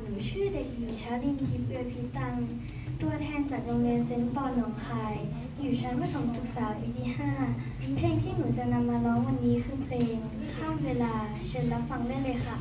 หนูชื่อเด็กหญิงชาลินทิพย์เอือพิตัง ตัวแทนจากโรงเรียนเซนต์ปอนหนองคาย อยู่ชั้นประถมศึกษาปีที่ 5 เพลงที่หนูจะนำมาร้องวันนี้คือเพลงข้ามเวลา เชิญรับฟังได้เลยค่ะ